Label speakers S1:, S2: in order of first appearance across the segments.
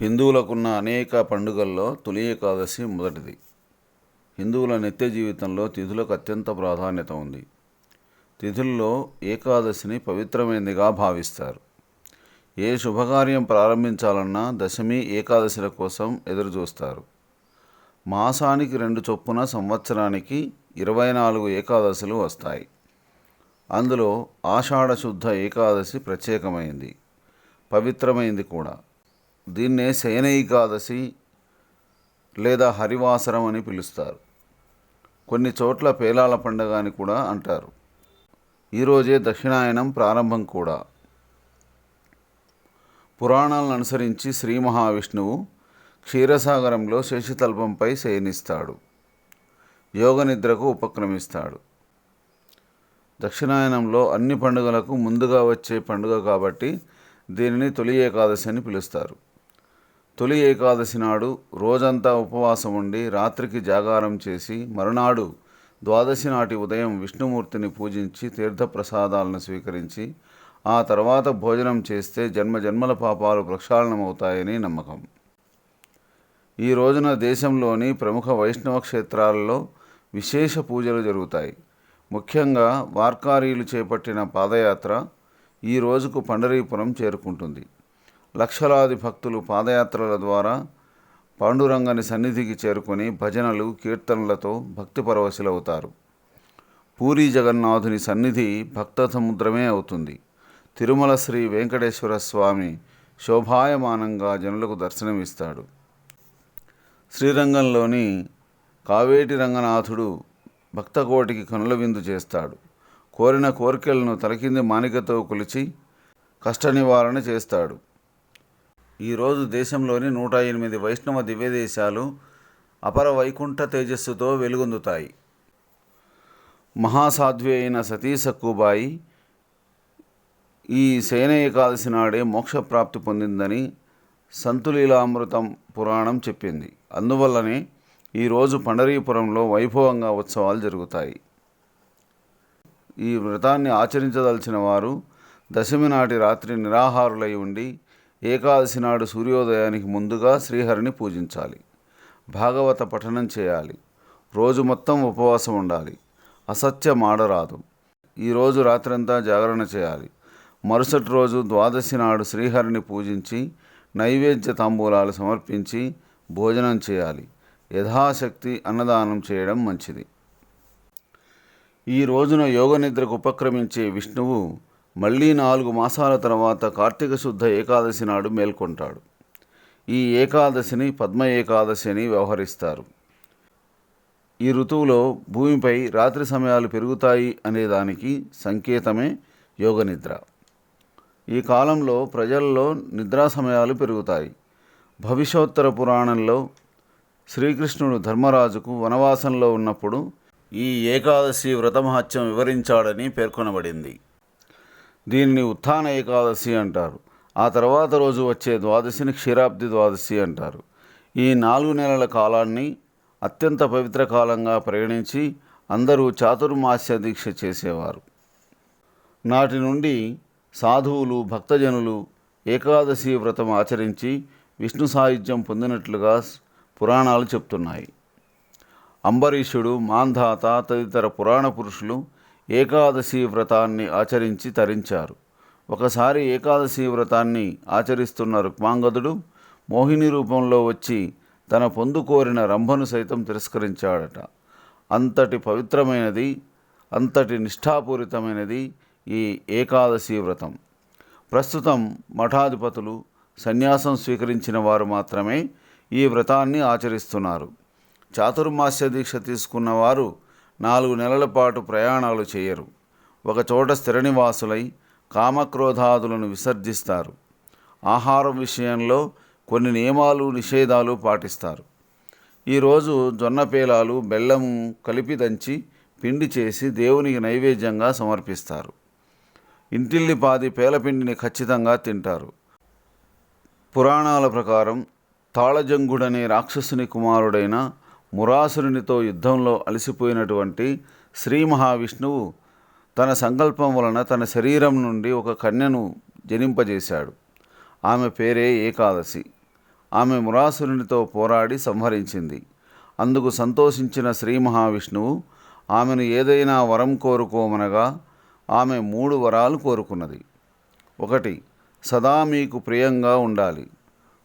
S1: హిందువులకున్న అనేక పండుగల్లో తొలి ఏకాదశి మొదటిది. హిందువుల నిత్య జీవితంలో తిథులకు అత్యంత ప్రాధాన్యత ఉంది. తిథుల్లో ఏకాదశిని పవిత్రమైనదిగా భావిస్తారు. ఏ శుభకార్యం ప్రారంభించాలన్నా దశమి ఏకాదశిల కోసం ఎదురుచూస్తారు. మాసానికి రెండు చొప్పున సంవత్సరానికి ఇరవై నాలుగు ఏకాదశులు వస్తాయి. అందులో ఆషాఢశుద్ధ ఏకాదశి ప్రత్యేకమైంది. పవిత్రమైంది కూడా. దీన్నే శయన ఏకాదశి లేదా హరివాసరం అని పిలుస్తారు. కొన్ని చోట్ల పేలాల పండుగ అని కూడా అంటారు. ఈరోజే దక్షిణాయనం ప్రారంభం కూడా. పురాణాలను అనుసరించి శ్రీ మహావిష్ణువు క్షీరసాగరంలో శేషితల్పంపై శయనిస్తాడు. యోగ నిద్రకు ఉపక్రమిస్తాడు. దక్షిణాయనంలో అన్ని పండుగలకు ముందుగా వచ్చే పండుగ కాబట్టి దీనిని తొలి ఏకాదశి అని పిలుస్తారు. తొలి ఏకాదశి నాడు రోజంతా ఉపవాసం ఉండి రాత్రికి జాగారం చేసి మరునాడు ద్వాదశి నాటి ఉదయం విష్ణుమూర్తిని పూజించి తీర్థప్రసాదాలను స్వీకరించి ఆ తర్వాత భోజనం చేస్తే జన్మ జన్మల పాపాలు ప్రక్షాళనమవుతాయని నమ్మకం. ఈ రోజున దేశంలోని ప్రముఖ వైష్ణవ క్షేత్రాలలో విశేష పూజలు జరుగుతాయి. ముఖ్యంగా వార్కారీలు చేపట్టిన పాదయాత్ర ఈ రోజుకు పండరీపురం చేరుకుంటుంది. లక్షలాది భక్తులు పాదయాత్రల ద్వారా పాండురంగని సన్నిధికి చేరుకొని భజనలు కీర్తనలతో భక్తి పరవశులవుతారు. పూరి జగన్నాథుని సన్నిధి భక్త సముద్రమే అవుతుంది. తిరుమల శ్రీ వెంకటేశ్వర స్వామి శోభాయమానంగా జనులకు దర్శనమిస్తాడు. శ్రీరంగంలోని కావేటి రంగనాథుడు భక్తకోటికి కనుల విందు చేస్తాడు. కోరిన కోరికలను తలకింది మానికతో కొలిచి కష్ట నివారణ చేస్తాడు. ఈరోజు దేశంలోని నూట ఎనిమిది వైష్ణవ దివ్యదేశాలు అపర వైకుంఠ తేజస్సుతో వెలుగొందుతాయి. మహాసాధ్వి అయిన సతీ సక్కుబాయి ఈ శయన ఏకాదశి నాడే మోక్షప్రాప్తి పొందిందని సంతులీలామృతం పురాణం చెప్పింది. అందువల్లనే ఈరోజు పండరీపురంలో వైభవంగా ఉత్సవాలు జరుగుతాయి. ఈ వ్రతాన్ని ఆచరించదలిచిన వారు దశమి నాటి రాత్రి నిరాహారులై ఉండి ఏకాదశి నాడు సూర్యోదయానికి ముందుగా శ్రీహరిని పూజించాలి. భాగవత పఠనం చేయాలి. రోజు మొత్తం ఉపవాసం ఉండాలి. అసత్యం ఆడరాదు ఈరోజు రాత్రంతా జాగరణ చేయాలి. మరుసటి రోజు ద్వాదశి నాడు శ్రీహరిని పూజించి నైవేద్య తాంబూలాలు సమర్పించి భోజనం చేయాలి. యథాశక్తి అన్నదానం చేయడం మంచిది. ఈ రోజున యోగ నిద్రకు ఉపక్రమించే విష్ణువు మళ్ళీ నాలుగు మాసాల తర్వాత కార్తీక శుద్ధ ఏకాదశి నాడు మేల్కొంటాడు. ఈ ఏకాదశిని పద్మ ఏకాదశి అని వ్యవహరిస్తారు. ఈ ఋతువులో భూమిపై రాత్రి సమయాలు పెరుగుతాయి అనే దానికి సంకేతమే యోగ నిద్ర ఈ కాలంలో ప్రజల్లో నిద్రా సమయాలు పెరుగుతాయి. భవిష్యోత్తర పురాణంలో శ్రీకృష్ణుడు ధర్మరాజుకు వనవాసంలో ఉన్నప్పుడు ఈ ఏకాదశి వ్రతమహత్యం వివరించాడని పేర్కొనబడింది. దీనిని ఉత్థాన ఏకాదశి అంటారు. ఆ తర్వాత రోజు వచ్చే ద్వాదశిని క్షీరాబ్ది ద్వాదశి అంటారు. ఈ నాలుగు నెలల కాలాన్ని అత్యంత పవిత్ర కాలంగా పరిగణించి అందరూ చాతుర్మాస్య దీక్ష చేసేవారు. నాటి నుండి సాధువులు భక్తజనులు ఏకాదశి వ్రతం ఆచరించి విష్ణు సాయుధ్యం పొందినట్లుగా పురాణాలు చెప్తున్నాయి. అంబరీషుడు మాంధాత తదితర పురాణ పురుషులు ఏకాదశి వ్రతాన్ని ఆచరించి తరించారు. ఒకసారి ఏకాదశి వ్రతాన్ని ఆచరిస్తున్న రుక్మాంగదుడు మోహిని రూపంలో వచ్చి తన పొందు కోరిన రంభను సైతం తిరస్కరించాడట. అంతటి పవిత్రమైనది అంతటి నిష్ఠాపూరితమైనది ఈ ఏకాదశి వ్రతం. ప్రస్తుతం మఠాధిపతులు సన్యాసం స్వీకరించిన వారు మాత్రమే ఈ వ్రతాన్ని ఆచరిస్తున్నారు. చాతుర్మాస్య దీక్ష తీసుకున్న వారు నాలుగు నెలల పాటు ప్రయాణాలు చేయరు. ఒకచోట స్థిర నివాసులై కామక్రోధాదులను విసర్జిస్తారు. ఆహారం విషయంలో కొన్ని నియమాలు నిషేధాలు పాటిస్తారు. ఈరోజు జొన్న పేలాలు బెల్లము కలిపి దంచి పిండి చేసి దేవునికి నైవేద్యంగా సమర్పిస్తారు. ఇంటిల్లిపాది పేలపిండిని ఖచ్చితంగా తింటారు. పురాణాల ప్రకారం తాళజంగుడనే రాక్షసుని కుమారుడైన మురాసురునితో యుద్ధంలో అలసిపోయినటువంటి శ్రీ మహావిష్ణువు తన సంకల్పం వలన తన శరీరం నుండి ఒక కన్యను జనింపజేశాడు. ఆమె పేరే ఏకాదశి. ఆమె మురాసురునితో పోరాడి సంహరించింది. అందుకు సంతోషించిన శ్రీ మహావిష్ణువు ఆమెను ఏదైనా వరం కోరుకోమనగా ఆమె మూడు వరాలు కోరుకున్నది. ఒకటి సదా మీకు ప్రియంగా ఉండాలి.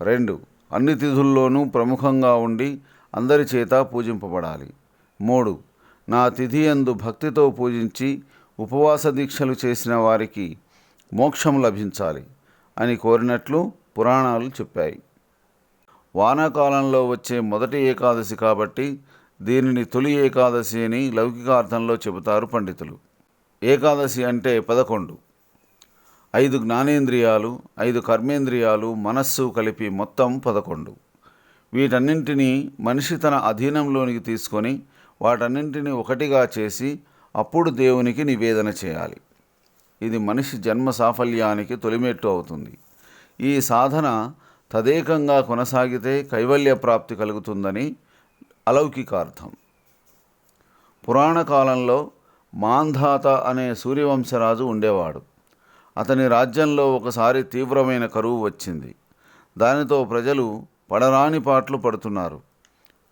S1: రెండు అన్ని తిథుల్లోనూ ప్రముఖంగా ఉండి అందరి చేత పూజింపబడాలి. మూడు నా తిథి యందు భక్తితో పూజించి ఉపవాస దీక్షలు చేసిన వారికి మోక్షం లభించాలి అని కోరినట్లు పురాణాలు చెప్పాయి. వానాకాలంలో వచ్చే మొదటి ఏకాదశి కాబట్టి దీనిని తొలి ఏకాదశి అని లౌకికార్థంలో చెబుతారు పండితులు. ఏకాదశి అంటే పదకొండు. ఐదు జ్ఞానేంద్రియాలు ఐదు కర్మేంద్రియాలు మనస్సు కలిపి మొత్తం పదకొండు. వీటన్నింటినీ మనిషి తన అధీనంలోనికి తీసుకొని వాటన్నింటినీ ఒకటిగా చేసి అప్పుడు దేవునికి నివేదన చేయాలి. ఇది మనిషి జన్మ సాఫల్యానికి తొలిమెట్టు అవుతుంది. ఈ సాధన తదేకంగా కొనసాగితే కైవల్య ప్రాప్తి కలుగుతుందని అలౌకికార్థం. పురాణ కాలంలో మాంధాత అనే సూర్యవంశరాజు ఉండేవాడు. అతని రాజ్యంలో ఒకసారి తీవ్రమైన కరువు వచ్చింది. దానితో ప్రజలు పడరాని పాట్లు పడుతున్నారు.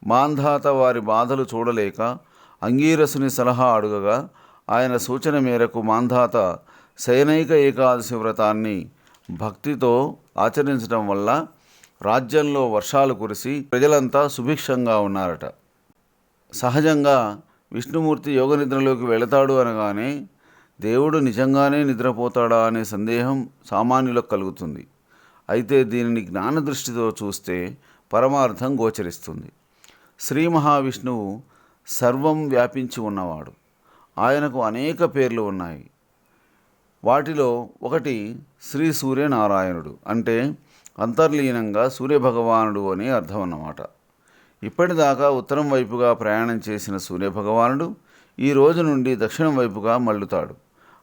S1: మాంధాత వారి బాధలు చూడలేక అంగీరసుని సలహా అడుగగా ఆయన సూచన మేరకు మాంధాత శయనైక ఏకాదశి వ్రతాన్ని భక్తితో ఆచరించడం వల్ల రాజ్యంలో వర్షాలు కురిసి ప్రజలంతా సుభిక్షంగా ఉన్నారట. సహజంగా విష్ణుమూర్తి యోగ నిద్రలోకి వెళతాడు అనగానే దేవుడు నిజంగానే నిద్రపోతాడా అనే సందేహం సామాన్యులకు కలుగుతుంది. అయితే దీనిని జ్ఞాన దృష్టితో చూస్తే పరమార్థం గోచరిస్తుంది. శ్రీ మహావిష్ణువు సర్వం వ్యాపించి ఉన్నవాడు. ఆయనకు అనేక పేర్లు ఉన్నాయి. వాటిలో ఒకటి శ్రీ సూర్యనారాయణుడు అంటే అంతర్లీనంగా సూర్యభగవానుడు అని అర్థం అన్నమాట ఇప్పటిదాకా ఉత్తరం వైపుగా ప్రయాణం చేసిన సూర్యభగవానుడు ఈ రోజు నుండి దక్షిణం వైపుగా మళ్ళుతాడు.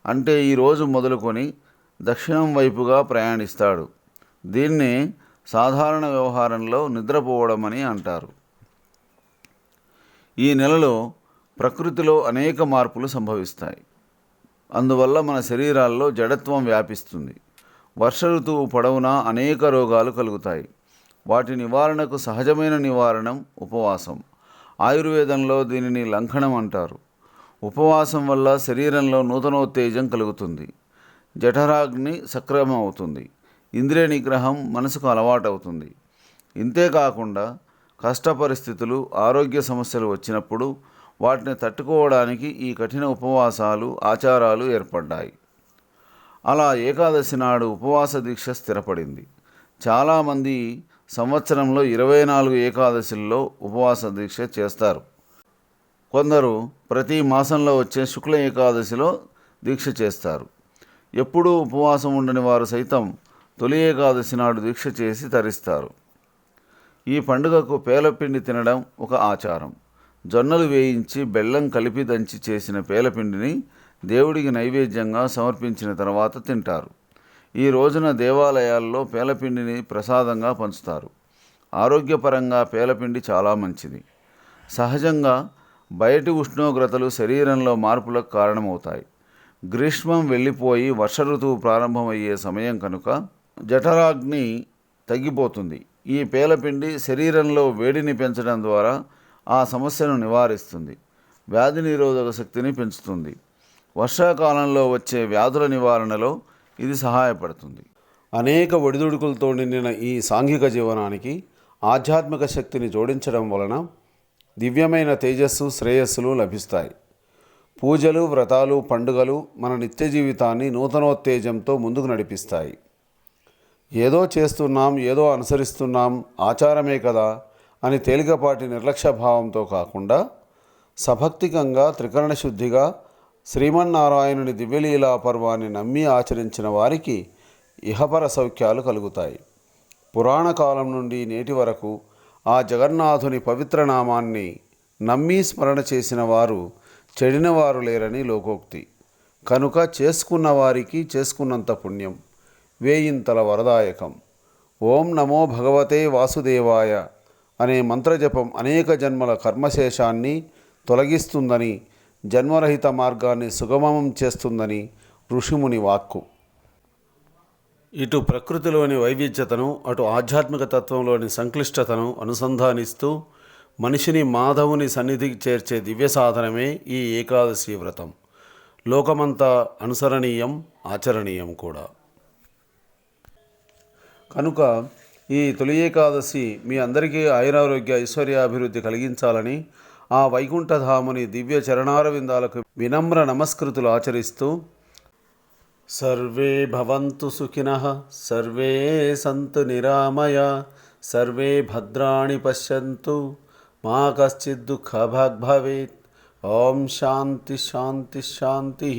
S1: అంటే ఈరోజు మొదలుకొని దక్షిణం వైపుగా ప్రయాణిస్తాడు. దీన్ని సాధారణ వ్యవహారంలో నిద్రపోవడం అని అంటారు. ఈ నెలలో ప్రకృతిలో అనేక మార్పులు సంభవిస్తాయి. అందువల్ల మన శరీరాల్లో జడత్వం వ్యాపిస్తుంది. వర్ష ఋతువు పొడవునా అనేక రోగాలు కలుగుతాయి. వాటి నివారణకు సహజమైన నివారణం ఉపవాసం. ఆయుర్వేదంలో దీనిని లంఘనం అంటారు. ఉపవాసం వల్ల శరీరంలో నూతనోత్తేజం కలుగుతుంది. జఠరాగ్ని సక్రమం అవుతుంది ఇంద్రియ నిగ్రహం మనసుకు అలవాటవుతుంది. ఇంతేకాకుండా కష్ట పరిస్థితులు ఆరోగ్య సమస్యలు వచ్చినప్పుడు వాటిని తట్టుకోవడానికి ఈ కఠిన ఉపవాసాలు ఆచారాలు ఏర్పడ్డాయి. అలా ఏకాదశి నాడు ఉపవాస దీక్ష స్థిరపడింది. చాలామంది సంవత్సరంలో ఇరవై నాలుగు ఏకాదశుల్లో ఉపవాస దీక్ష చేస్తారు. కొందరు ప్రతి మాసంలో వచ్చే శుక్ల ఏకాదశిలో దీక్ష చేస్తారు. ఎప్పుడూ ఉపవాసం ఉండని వారు సైతం తొలి ఏకాదశి నాడు దీక్ష చేసి తరిస్తారు. ఈ పండుగకు పేలపిండి తినడం ఒక ఆచారం. జొన్నలు వేయించి బెల్లం కలిపి దంచి చేసిన పేలపిండిని దేవుడికి నైవేద్యంగా సమర్పించిన తర్వాత తింటారు. ఈ రోజున దేవాలయాల్లో పేలపిండిని ప్రసాదంగా పంచుతారు. ఆరోగ్యపరంగా పేలపిండి చాలా మంచిది. సహజంగా బయటి ఉష్ణోగ్రతలు శరీరంలో మార్పులకు కారణమవుతాయి. గ్రీష్మం వెళ్ళిపోయి వర్ష ఋతువు ప్రారంభమయ్యే సమయం కనుక జఠరాగ్ని తగ్గిపోతుంది. ఈ పేలపిండి శరీరంలో వేడిని పెంచడం ద్వారా ఆ సమస్యను నివారిస్తుంది. వ్యాధి నిరోధక శక్తిని పెంచుతుంది. వర్షాకాలంలో వచ్చే వ్యాధుల నివారణలో ఇది సహాయపడుతుంది.
S2: అనేక ఒడిదుడుకులతో నిండిన ఈ సాంఘిక జీవనానికి ఆధ్యాత్మిక శక్తిని జోడించడం వలన దివ్యమైన తేజస్సు శ్రేయస్సులు లభిస్తాయి. పూజలు వ్రతాలు పండుగలు మన నిత్య జీవితాన్ని నూతనోత్తేజంతో ముందుకు నడిపిస్తాయి. ఏదో చేస్తున్నాం ఏదో అనుసరిస్తున్నాం ఆచారమే కదా అని తేలికపాటి నిర్లక్ష్య భావంతో కాకుండా సభక్తికంగా త్రికరణ శుద్ధిగా శ్రీమన్నారాయణుని దివ్యలీలా పర్వాన్ని నమ్మి ఆచరించిన వారికి ఇహపర సౌఖ్యాలు కలుగుతాయి. పురాణ కాలం నుండి నేటి వరకు ఆ జగన్నాథుని పవిత్ర నామాన్ని నమ్మి స్మరణ చేసిన వారు చెడినవారు లేరని లోకోక్తి. కనుక చేసుకున్న వారికి చేసుకున్నంత పుణ్యం. వేయింతల వరదాయకం. ఓం నమో భగవతే వాసుదేవాయ అనే మంత్రజపం అనేక జన్మల కర్మశేషాన్ని తొలగిస్తుందని జన్మరహిత మార్గాన్ని సుగమం చేస్తుందని ఋషిముని వాక్కు. ఇటు ప్రకృతిలోని వైవిధ్యతను అటు ఆధ్యాత్మిక తత్వంలోని సంక్లిష్టతను అనుసంధానిస్తూ మనిషిని మాధవుని సన్నిధికి చేర్చే దివ్య సాధనమే ఈ ఏకాదశి వ్రతం. లోకమంతా అనుసరణీయం ఆచరణీయం కూడా. కనుక ఈ తొలి ఏకాదశి మీ అందరికీ ఆయురారోగ్య ఐశ్వర్యాభివృద్ధి కలిగించాలని ఆ వైకుంఠధాముని దివ్య చరణారవిందాలకు వినమ్ర నమస్కృతులు ఆచరిస్తూ సర్వే భవంతు సుఖిన సర్వే సంతు నిరామయ సర్వే భద్రాణి పశ్యంతు మా కశ్చిత్ దుఃఖభాగ్ భవేత్ ఓం శాంతి శాంతి శాంతి.